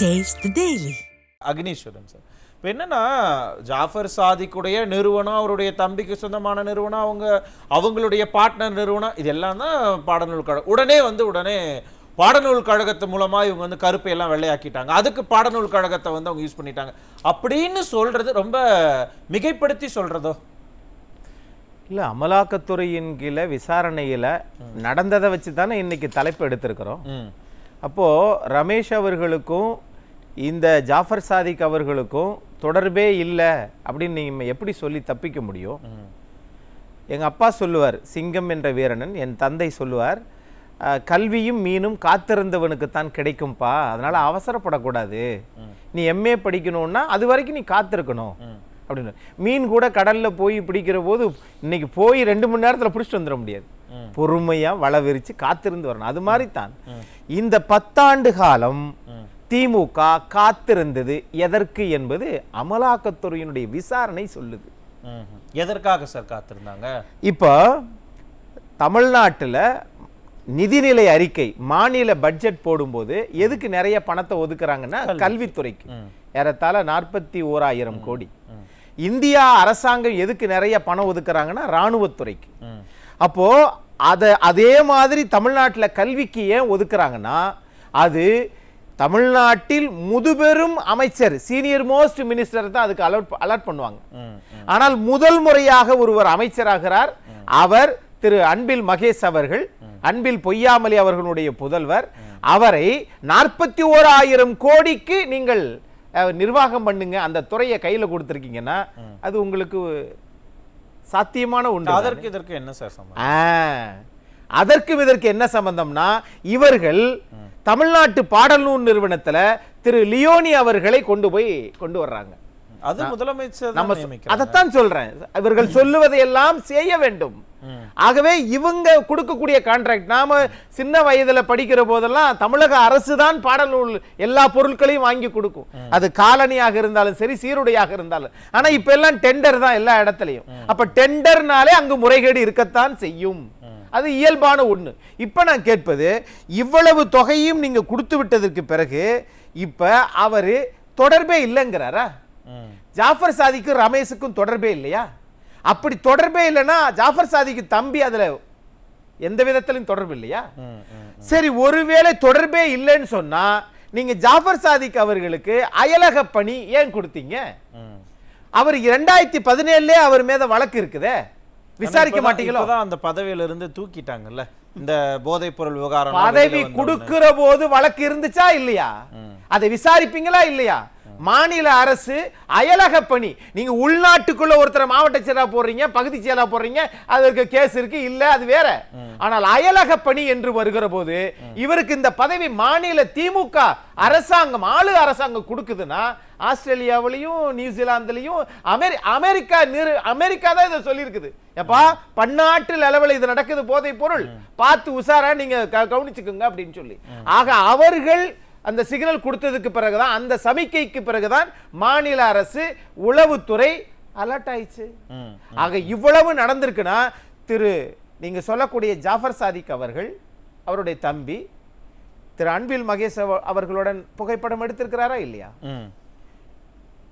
The Daily. Agneeswaran sir. இப்போ என்னன்னா ஜாஃபர் சாதிக்குடைய நிறுவனம் அவருடைய தம்பிக்கு சொந்தமான நிறுவனம் அவங்க அவங்களுடைய பார்ட்னர் நிறுவனம் இதெல்லாம் தான் பாடநூல் கழகம். உடனே வந்து உடனே பாடநூல் கழகத்து மூலமா இவங்க வந்து கருப்பை எல்லாம் வெள்ளையாக்கிட்டாங்க. அதுக்கு பாடநூல் கழகத்தை வந்து அவங்க யூஸ் பண்ணிட்டாங்க. அப்படின்னு சொல்றது ரொம்ப மிகைப்படுத்தி சொல்றதோ? இல்லை அமலாக்கத்துறையின் கீழே விசாரணையில் நடந்ததை வச்சு தானே இன்னைக்கு தலைப்பு எடுத்திருக்கிறோம். அப்போது ரமேஷ் அவர்களுக்கும் இந்த ஜாஃபர் சாதிக் அவர்களுக்கும் தொடர்பே இல்லை அப்படின்னு நீங்கள் எப்படி சொல்லி தப்பிக்க முடியும்? எங்கள் அப்பா சொல்லுவார் சிங்கம் என்ற வீரனன் என் தந்தை சொல்லுவார் "அஹ், கல்வியும் மீனும் காத்திருந்தவனுக்குத்தான் கிடைக்கும்பா. அதனால் அவசரப்படக்கூடாது. நீ எம்ஏ படிக்கணும்னா அது வரைக்கும் நீ காத்திருக்கணும். அப்படின்னு. மீன் கூட கடலில் போய் பிடிக்கிற போது இன்னைக்கு போய் ரெண்டு மணி நேரத்தில் பிடிச்சிட்டு வந்துட முடியாது. பொறுமையாக வள விரித்து காத்திருந்து வரணும். அது மாதிரி தான். இந்த பத்தாண்டு காலம் திமுக காத்திருந்தது. எதற்கு என்பது அமலாக்கத்துறையினுடைய விசாரணை சொல்லுது. எதற்காக சார் காத்திருந்தாங்க? இப்போ தமிழ்நாட்டுல நிதிநிலை அறிக்கை மாநில பட்ஜெட் போடும்போது எதுக்கு நிறைய பணத்தை ஒதுக்குறாங்கன்னா கல்வித்துறைக்கு. ஏறத்தாழ நாற்பத்தி ஓராயிரம் கோடி. இந்தியா அரசாங்கம் எதுக்கு நிறைய பணம் ஒதுக்குறாங்கன்னா ராணுவத்துறைக்கு ம். அப்போ அத அதே மாதிரி தமிழ்நாட்டுல கல்விக்கு ஏன் ஒதுக்குறாங்கன்னா அது தமிழ்நாட்டில் முதுபெரும் அமைச்சர் சீனியர் மோஸ்ட் மினிஸ்டர் தான் அதுக்கு அலர்ட் அலர்ட் பண்ணுவாங்க. ஆனால் முதல் முறையாக ஒருவர் அமைச்சராகிறார் அவர் திரு அன்பில் மகேஷ் அவர்கள் அன்பில் பொய்யாமலி அவர்களுடைய புதல்வர். அவரை நாற்பத்தி ஓராயிரம் கோடிக்கு நீங்கள் நிர்வாகம் பண்ணுங்க அந்த துறையை கையில கொடுத்துருக்கீங்கன்னா அது உங்களுக்கு சாத்தியமான ஒன்று அதற்கு இதற்கு என்ன சார் அதற்கும் இதற்கு என்ன சம்பந்தம்னா இவர்கள் தமிழ்நாட்டு பாடல்நூல் நிறுவனத்துல திரு லியோனி அவர்களை கொண்டு போய் கொண்டு வர்றாங்க. அது முதலமைச்சர் நம்ம. அதைத்தான் சொல்றேன். இவர்கள் சொல்லுவதையெல்லாம் செய்ய வேண்டும். ஆகவே இவங்க கொடுக்கக்கூடிய கான்ட்ராக்ட் நாம சின்ன வயதுல படிக்கிற போதெல்லாம் தமிழக அரசு தான் பாடநூல் எல்லா பொருட்களையும் வாங்கி கொடுக்கும். அது காலனியாக இருந்தாலும் சரி சீருடையாக இருந்தாலும். ஆனா இப்ப எல்லாம் டெண்டர் தான் எல்லா இடத்துலயும். அப்ப டெண்டர்னாலே அங்கு முறைகேடு இருக்கத்தான் செய்யும். அது இயல்பான ஒண்ணு. இப்ப நான் கேட்பது இவ்வளவு தொகையும் நீங்க கொடுத்து விட்டதற்கு பிறகு இப்ப அவரு தொடர்பே இல்லைங்கிறாரா? ஜாஃபர் சாதிக்கும் ரமேஷுக்கும் தொடர்பே இல்லையா? அப்படி தொடர்பே இல்லைன்னா ஜாஃபர் சாதிக்கு தம்பி அதுல எந்த விதத்திலும் தொடர்பு இல்லையா? சரி ஒருவேளை தொடர்பே இல்லைன்னு சொன்னா நீங்க ஜாஃபர் சாதிக் அவர்களுக்கு அயலக பணி ஏன் கொடுத்தீங்க? அவர் இரண்டாயிரத்தி பதினேழுலே அவர் மீத வழக்கு இருக்குதே. விசாரிக்க மாட்டீங்களோ? அந்த பதவியில இருந்து தூக்கிட்டாங்கல்ல? இந்த போதைப் பொருள் விவகாரம் பதவி கொடுக்கிற போது வழக்கு இருந்துச்சா இல்லையா? அதை விசாரிப்பீங்களா இல்லையா? மாநில அரசு அயலக பணி. நீங்க உள்நாட்டுக்குள்ள ஒருத்தர் மாவட்ட செயலா போடுறீங்க பகுதி செயலா போடுறீங்க அதற்கு கேஸ் இருக்கு இல்ல அது வேற. ஆனால் அயலக பணி என்று வருகிற போது இவருக்கு இந்த பதவி மாநில திமுக அரசாங்கம் ஆளு அரசாங்கம் கொடுக்குதுன்னா ஆஸ்திரேலியாவிலையும் நியூசிலாந்துலயும் அமெரி அமெரிக்கா நிறு அமெரிக்கா தான் இதை சொல்லியிருக்குது. எப்பா பன்னாட்டு லெவலில் இது நடக்குது போதைப் பொருள். பார்த்து உஷாரா நீங்க கவனிச்சுக்கோங்க அப்படின்னு சொல்லி. ஆக அவர்கள் அந்த சிக்னல் கொடுத்ததுக்கு பிறகுதான் அந்த சமிக்கைக்கு பிறகுதான் மாநில அரசு உளவுத்துறை அலர்ட் ஆயிடுச்சு. ஆக இவ்வளவு நடந்திருக்குன்னா திரு நீங்க சொல்லக்கூடிய ஜாஃபர் சாதிக் அவர்கள் அவருடைய தம்பி திரு அன்பில் மகேஷ் அவ- அவர்களுடன் புகைப்படம் எடுத்திருக்கிறாரா இல்லையா?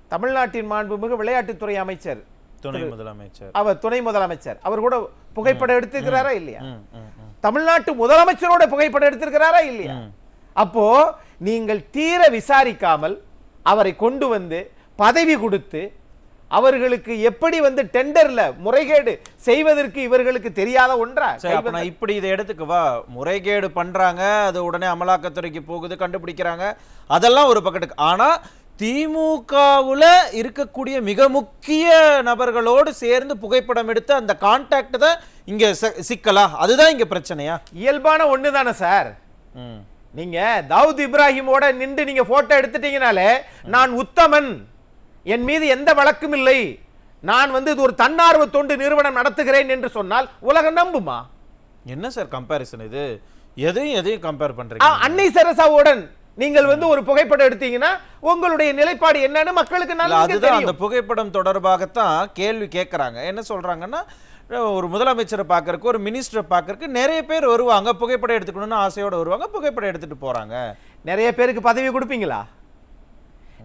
தமிழ்நாட்டின் மாண்புமிகு விளையாட்டுத்துறை அமைச்சர் துணை முதலமைச்சர். அவர் துணை முதலமைச்சர். அவர் கூட புகைப்படம் எடுத்திருக்கிறாரா இல்லையா? தமிழ்நாட்டு முதலமைச்சரோட புகைப்படம் எடுத்திருக்கிறாரா இல்லையா? அப்போ நீங்கள் தீர விசாரிக்காமல் அவரை கொண்டு வந்து பதவி கொடுத்து அவர்களுக்கு எப்படி வந்து டெண்டர்ல முறைகேடு செய்வதற்கு இவர்களுக்கு தெரியாத ஒன்றா? நான் இப்படி இதை எடுத்துக்கவா முறைகேடு பண்றாங்க அது உடனே அமலாக்கத்துறைக்கு போகுது கண்டுபிடிக்கிறாங்க. அதெல்லாம் ஒரு பக்கத்துக்கு. ஆனா திமுகவுல இருக்கக்கூடிய மிக முக்கிய நபர்களோடு சேர்ந்து புகைப்படம் எடுத்து அந்த கான்டாக்ட் தான் இங்க சிக்கலா? அதுதான் இங்க பிரச்சனையா? இயல்பான ஒண்ணு தானே சார்? ம். நீங்க தாவூத் இப்ராஹிமோட நின்று நீங்க போட்டோ எடுத்துட்டீங்கனாலே நான் உத்தமன். என் மீது எந்த வழக்கும் இல்லை. நான் வந்து இது ஒரு தன்னார்வ தொண்டு நிறுவனம் நடத்துகிறேன் என்று சொன்னால் உலகம் நம்புமா? என்ன சார் கம்பேரிசன் இது? எதையும் எதையும் கம்பேர் பண்றீங்க? அன்னை சரசாவுடன் நீங்கள் வந்து ஒரு புகைப்படம் எடுத்தீங்கன்னா உங்களுடைய நிலைப்பாடு என்னன்னு மக்களுக்கு நல்லா அதுதான் அந்த புகைப்படம் தொடர்பாகத்தான் கேள்வி கேட்கறாங்க என்ன சொல்றாங்கன்னா ஒரு முதலமைச்சரை பார்க்கறக்கு ஒரு மினிஸ்டரை பார்க்கறக்கு நிறைய பேர் வருவாங்க. புகைப்படம் எடுத்துக்கணும்னு ஆசையோட வருவாங்க. புகைப்படம் எடுத்துட்டு போறாங்க. நிறைய பேருக்கு பதவி கொடுப்பீங்களா?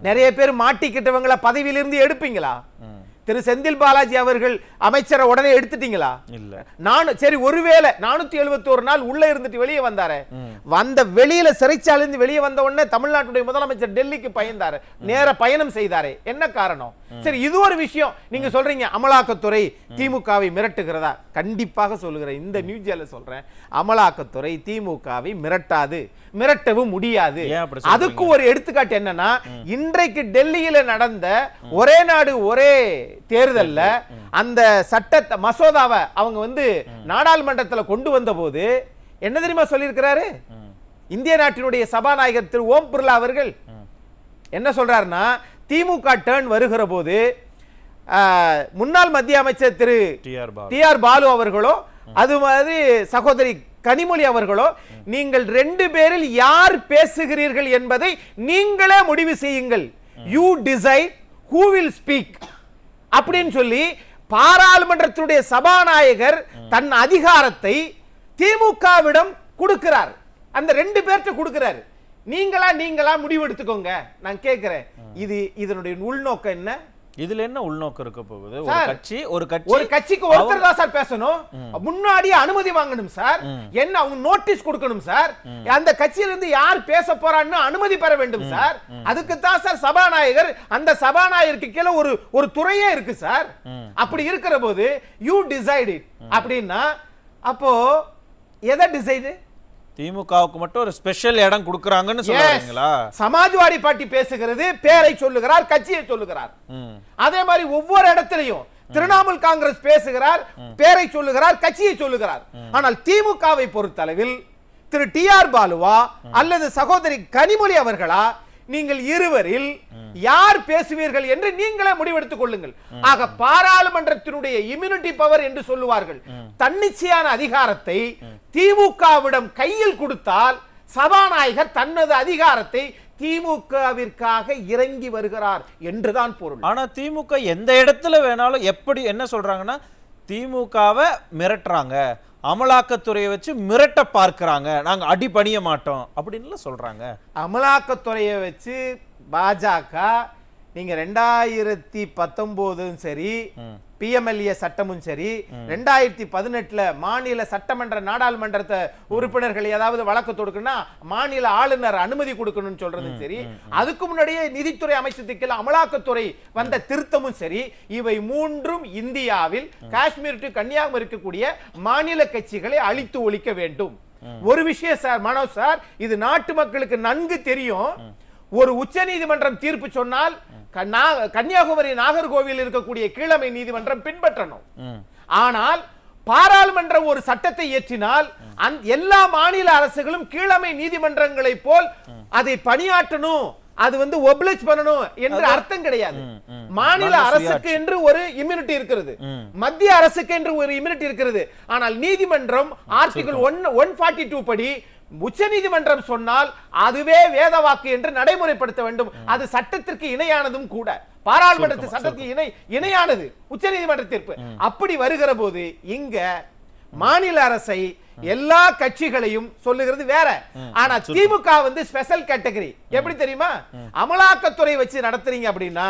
நிறைய பேர் மாட்டிக்கிட்டவங்கள பதவியிலிருந்து எடுப்பீங்களா. திரு செந்தில் பாலாஜி அவர்கள் அமைச்சரை உடனே எடுத்துட்டீங்களா? இல்ல. நான் சரி ஒருவேளை நானூத்தி எழுபத்தோரு நாள் உள்ள இருந்துட்டு வெளியே வந்தாரு. வந்த வெளியில சிறைச்சாலிருந்து வெளியே வந்த உடனே தமிழ்நாட்டுடைய முதலமைச்சர் டெல்லிக்கு பயந்தாரு. நேர பயணம் செய்தாரே. என்ன காரணம்? சரி இது ஒரு விஷயம். நீங்க சொல்றீங்க அமலாக்கத்துறை திமுகவை மிரட்டுகிறதா? கண்டிப்பாக சொல்லுகிறேன். இந்த நியூஸ்ல சொல்றேன். அமலாக்கத்துறை திமுகவை மிரட்டாது மிரட்டவும் முடியாது? அதுக்கு ஒரு எடுத்துக்காட்டு என்னன்னா இன்றைக்கு டெல்லியில நடந்த ஒரே நாடு ஒரே தேர்தல்ல அந்த சட்ட மசோதாவை அவங்க வந்து நாடாளுமன்றத்துல கொண்டு வந்த போது என்ன தெரியுமா சொல்லியிருக்கிறாரு. இந்திய நாட்டினுடைய சபாநாயகர் திரு ஓம் பிர்லா அவர்கள் என்ன சொல்றாருன்னா திமுக டேர்ன் வருகிற போது முன்னாள் மத்திய அமைச்சர் திரு டி ஆர் பாலு. அவர்களோ அது மாதிரி சகோதரி கனிமொழி அவர்களோ நீங்கள் ரெண்டு பேரில் யார் பேசுகிறீர்கள் என்பதை நீங்களே முடிவு செய்யுங்கள். You decide who will speak அப்படின்னு சொல்லி பாராளுமன்றத்தினுடைய சபாநாயகர் தன் அதிகாரத்தை திமுகவிடம் கொடுக்கிறார். அந்த ரெண்டு பேர்ட்ட கொடுக்கிறார். நீங்களா நீங்களா முடிவெடுத்துக்கோங்க நான் கேட்கிறேன் இது இதனுடைய உள்நோக்கம் என்ன? இதுல என்ன உள்நோக்கம் இருக்க போகுது? ஒரு கட்சி ஒரு கட்சி ஒரு கட்சிக்கு ஒருத்தர் தான் சார் பேசணும். முன்னாடியே அனுமதி வாங்கணும் சார். என்ன அவங்க நோட்டீஸ் கொடுக்கணும் சார். அந்த கட்சியில இருந்து யார் பேச போறான்னு அனுமதி பெற வேண்டும் சார். அதுக்கு தான் சார் சபாநாயகர் அந்த சபாநாயகருக்கு கீழே ஒரு ஒரு துறையே இருக்கு சார். அப்படி இருக்கிற போது யூ டிசைட் அப்படின்னா அப்போ எதை டிசைடு திமுகவுக்கு மட்டும் ஒரு ஸ்பெஷல் இடம் கொடுக்கறாங்கன்னு சொல்றீங்களா சமாஜ்வாடி பார்ட்டி பேசுகிறது பேரை சொல்லுகிறார் கட்சியை சொல்லுகிறார். அதே மாதிரி ஒவ்வொரு இடத்திலையும் திரிணாமுல் காங்கிரஸ் பேசுகிறார் பேரை சொல்லுகிறார் கட்சியை சொல்லுகிறார். ஆனால் திமுகவை பொறுத்தளவில் திரு டி ஆர் பாலுவா அல்லது சகோதரி கனிமொழி அவர்களா நீங்கள் இருவரில் யார் பேசுவீர்கள் என்று நீங்களே முடிவெடுத்துக் கொள்ளுங்கள். ஆக பாராளுமன்றத்தினுடைய இம்யூனிட்டி பவர் என்று சொல்லுவார்கள். தன்னிச்சையான அதிகாரத்தை திமுகவிடம் கையில் கொடுத்தால் சபாநாயகர் தனது அதிகாரத்தை திமுகவிற்காக இறங்கி வருகிறார் என்றுதான் பொருள். ஆனா திமுக எந்த இடத்துல வேணாலும் எப்படி என்ன சொல்றாங்கன்னா திமுகவை மிரட்டுறாங்க. அமலாக்கத்துறையை வச்சு மிரட்ட பார்க்குறாங்க. நாங்கள் அடி பணிய மாட்டோம் அப்படின்லாம் சொல்கிறாங்க அமலாக்கத்துறையை வச்சு பாஜக நீங்க ரெண்டாயிரத்தி பத்தொன்பதும் சரி பிஎம்எல்ஏ சட்டமும் சரி ரெண்டாயிரத்தி பதினெட்டுல மாநில சட்டமன்ற நாடாளுமன்றத்தை உறுப்பினர்கள் ஏதாவது வழக்கு தொடுக்கணும்னா மாநில ஆளுநர் அனுமதி கொடுக்கணும்னு சொல்றதும் சரி அதுக்கு முன்னாடியே நிதித்துறை அமைச்சத்துக்கு அமலாக்கத்துறை வந்த திருத்தமும் சரி இவை மூன்றும் இந்தியாவில் காஷ்மீர் டு கன்னியாகுமரி இருக்கக்கூடிய மாநில கட்சிகளை அழித்து ஒழிக்க வேண்டும். ஒரு விஷயம் சார் மனோஜ் சார் இது நாட்டு மக்களுக்கு நன்கு தெரியும். ஒரு உச்சநீதிமன்றம் தீர்ப்பு சொன்னால் கன்னா- கன்னியாகுமரி நாகர்கோவில் இருக்கக்கூடிய கீழமை நீதிமன்றம் பின்பற்றணும். ஆனால் பாராளுமன்றம் ஒரு சட்டத்தை இயற்றினால் எல்லா மாநில அரசுகளும் கீழமை நீதிமன்றங்களைப் போல் அதை பணியாற்றணும் அது வந்து ஒப்ளிச் பண்ணணும் என்று அர்த்தம் கிடையாது. மாநில அரசுக்கு என்று ஒரு இம்யூனிட்டி இருக்கிறது. மத்திய அரசுக்கு என்று ஒரு இம்யூனிட்டி இருக்கிறது. ஆனால் நீதிமன்றம் article one one forty two படி உச்ச நீதிமன்றம் சொன்னால் அதுவே வேத வாக்கு என்று நடைமுறைப்படுத்த வேண்டும். அது சட்டத்திற்கு இணையானதும் கூட. பாராளுமன்றத்து சட்டத்துக்கு இணை இணையானது உச்ச நீதிமன்ற தீர்ப்பு அப்படி வருகிற போது இங்க மாநில அரசை எல்லா கட்சிகளையும் சொல்லுகிறது வேற. ஆனா திமுக வந்து ஸ்பெஷல் கேட்டகரி. எப்படி தெரியுமா? அமலாக்கத்துறை வச்சு நடத்துறீங்க அப்படின்னா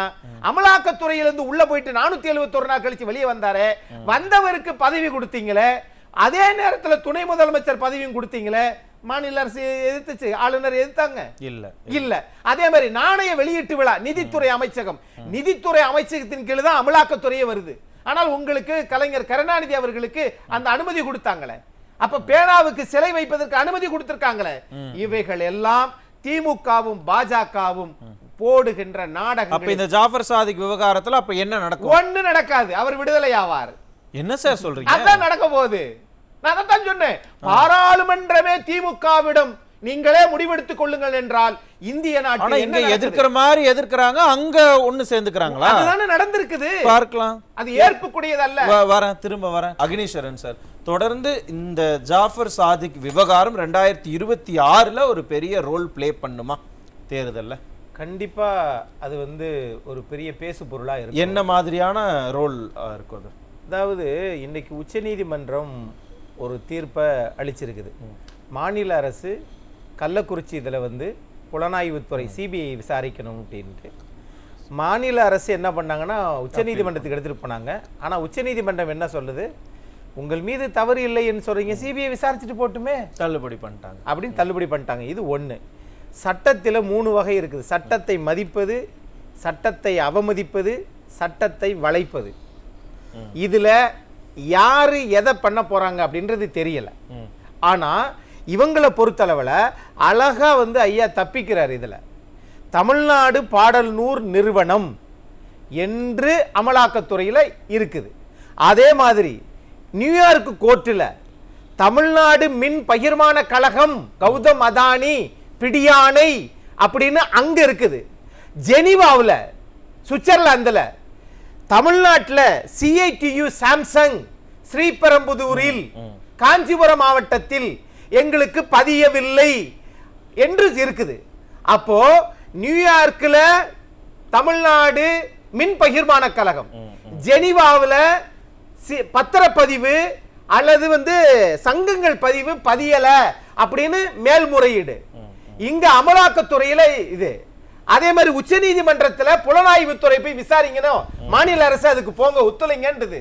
அமலாக்கத்துறையிலிருந்து உள்ள போயிட்டு நானூத்தி எழுபத்தொரு நாள் கழிச்சு வெளியே வந்தாரே வந்தவருக்கு பதவி கொடுத்தீங்களே அதே நேரத்துல துணை முதலமைச்சர் பதவியும் கொடுத்தீங்களே மாநில அரசு எதிர்த்துச்சு. ஆளுநர் எதிர்த்தாங்க. இல்ல. இல்ல. அதே மாதிரி நாணய வெளியீட்டு விழா நிதித்துறை அமைச்சகம். நிதித்துறை அமைச்சகத்தின் கீழ் தான் அமலாக்கத்துறையே வருது. ஆனால் உங்களுக்கு கலைஞர் கருணாநிதி அவர்களுக்கு அந்த அனுமதி கொடுத்தாங்களே. அப்ப பேனாவுக்கு சிலை வைப்பதற்கு அனுமதி கொடுத்திருக்காங்களே. இவைகள் எல்லாம் திமுகவும் பாஜகவும் போடுகின்ற அப்ப நாடகங்கள் இந்த ஜாஃபர் சாதிக் விவகாரத்துல அப்ப என்ன நடக்கும்? ஒண்ணு நடக்காது. அவர் விடுதலை ஆவார். என்ன சார் சொல்றீங்க? அதான் நடக்க போகுது. நான் அதைத்தான் சொன்னேன். பாராளுமன்றமே திமுகவிடம் நீங்களே முடிவெடுத்துக் கொள்ளுங்கள் என்றால் இந்திய நாட்டில் இங்க? எதிர்க்கிற மாதிரி எதிர்க்கிறாங்க அங்க ஒண்ணு சேர்ந்துக்கிறாங்களா? அதுதானே நடந்திருக்குது. பார்க்கலாம். அது ஏற்புக்குரியதல்ல. வ- வரேன் திரும்ப வரேன். அக்னீஸ்வரன் சார் தொடர்ந்து இந்த ஜாஃபர் சாதிக் விவகாரம் ரெண்டாயிரத்தி இருபத்தி ஆறுல ஒரு பெரிய ரோல் ப்ளே பண்ணுமா? தேர்தல்ல. கண்டிப்பா அது வந்து ஒரு பெரிய பேசு பொருளா இருக்கும். என்ன மாதிரியான ரோல் இருக்கும் அது? அதாவது இன்னைக்கு உச்சநீதிமன்றம் ஒரு தீர்ப்பை அளிச்சிருக்குது. மாநில அரசு கள்ளக்குறிச்சி இதில் வந்து புலனாய்வுத்துறை சிபிஐ விசாரிக்கணும் அப்படின்ட்டு. மாநில அரசு என்ன பண்ணாங்கன்னா உச்சநீதிமன்றத்துக்கு எடுத்துட்டு போனாங்க. ஆனா உச்சநீதிமன்றம் என்ன சொல்லுது? உங்கள் மீது தவறு இல்லைன்னு சொல்றீங்க. சிபிஐ விசாரிச்சுட்டு போட்டுமே. தள்ளுபடி பண்ணிட்டாங்க. அப்படின்னு தள்ளுபடி பண்ணிட்டாங்க. இது ஒண்ணு. சட்டத்துல மூணு வகை இருக்குது. சட்டத்தை மதிப்பது சட்டத்தை அவமதிப்பது சட்டத்தை வளைப்பது. இதுல யாரு எதை பண்ண போறாங்க அப்படின்றது தெரியல. ம். ஆனா இவங்களை பொறுத்தளவுல அழகா வந்து ஐயா தப்பிக்கிறார் இதுல. தமிழ்நாடு பாடல் நூறு நிறுவனம் என்று அமலாக்கத்துறையில இருக்குது. அதே மாதிரி நியூயார்க் கோர்ட்டில் தமிழ்நாடு மின் பகிர்மான கழகம் கௌதம் அதானி பிடியானை அப்படின்னு அங்க இருக்குது. ஜெனீவாவில் சுவிட்சர்லாந்துல தமிழ்நாட்டில் சிஐடியு சாம்சங் ஸ்ரீபெரும்புதூரில் காஞ்சிபுரம் மாவட்டத்தில் எங்களுக்கு பதியவில்லை என்று இருக்குது. அப்போ நியூயார்க்ல தமிழ்நாடு மின் பகிர்மான கழகம் ஜெனீவாவில் பத்திரப்பதிவு அல்லது வந்து சங்கங்கள் பதிவு பதியல அப்படின்னு மேல்முறையீடு. இங்க அமலாக்கத்துறையில இது. அதே மாதிரி உச்சநீதிமன்றத்துல புலனாய்வுத்துறை போய் விசாரிக்கணும். மாநில அரசு அதுக்கு போங்க ஒத்துழைங்கன்றது.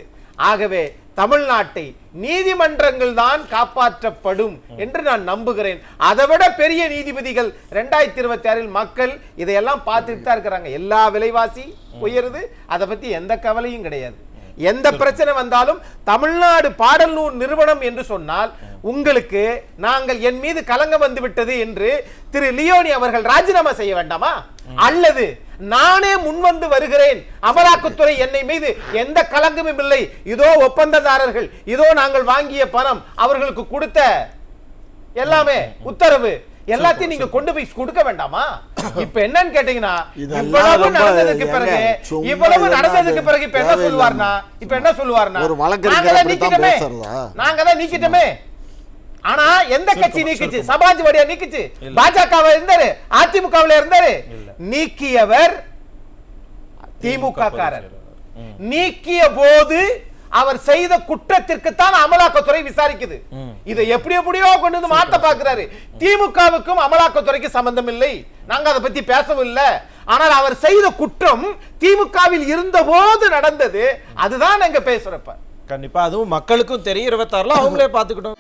ஆகவே தமிழ்நாட்டை நீதிமன்றங்கள் தான் காப்பாற்றப்படும் என்று நான் நம்புகிறேன். அதை விட பெரிய நீதிபதிகள் ரெண்டாயிரத்தி இருபத்தி ஆறில் மக்கள் இதையெல்லாம் பார்த்துட்டு தான் இருக்கிறாங்க. எல்லா விலைவாசி உயருது. அதை பத்தி எந்த கவலையும் கிடையாது. எந்த பிரச்சனை வந்தாலும் தமிழ்நாடு பாடல் நூல் நிறுவனம் என்று சொன்னால் உங்களுக்கு நாங்கள் என் மீது கலங்கம் வந்து விட்டது என்று திரு லியோனி அவர்கள் ராஜினாமா செய்ய வேண்டாமா? அல்லது நானே முன்வந்து வருகிறேன். அமலாக்கத்துறை என்னை மீது எந்த கலங்கமும் இல்லை. இதோ ஒப்பந்ததாரர்கள் இதோ நாங்கள் வாங்கிய பணம் அவர்களுக்கு கொடுத்த. எல்லாமே உத்தரவு. எல்லாத்தையும் நீங்க கொண்டு போய் கொடுக்க வேண்டாமா? இப்ப என்னன்னு கேட்டீங்கன்னா இவ்வளவு நடந்ததுக்கு பிறகு இவ்வளவு நடந்ததுக்கு பிறகு இப்ப என்ன. சொல்லுவார்னா இப்ப என்ன சொல்லுவார்னா ஒரு வழக்கறிஞர் நாங்க தான் அப்படித்தான் நீக்கிட்டோமே? நாங்க தான் நீக்கிட்டோமே. ஆனா எந்த கட்சி நீக்குச்சு? சமாஜ்வாடியா நீக்குச்சு? பாஜகவை இருந்தாரு? அதிமுகவுல இருந்தாரு? நீக்கியவர் திமுக காரர் நீக்கிய போது அவர் செய்த குற்றத்திற்கு தான் அமலாக்கத்துறை விசாரிக்குது. இதை எப்படி எப்படியோ கொண்டு வந்து மாத்த பாக்குறாரு திமுகவுக்கும் அமலாக்கத்துறைக்கு சம்பந்தம் இல்லை. நாங்க அதை பத்தி பேசவும் இல்லை. ஆனால் அவர் செய்த குற்றம் திமுகவில் இருந்த போது நடந்தது. அதுதான் நாங்க பேசுறப்ப. கண்டிப்பா அதுவும் மக்களுக்கும் தெரியும். இருபத்தாறுல அவங்களே பாத்துக்கிட்டோம்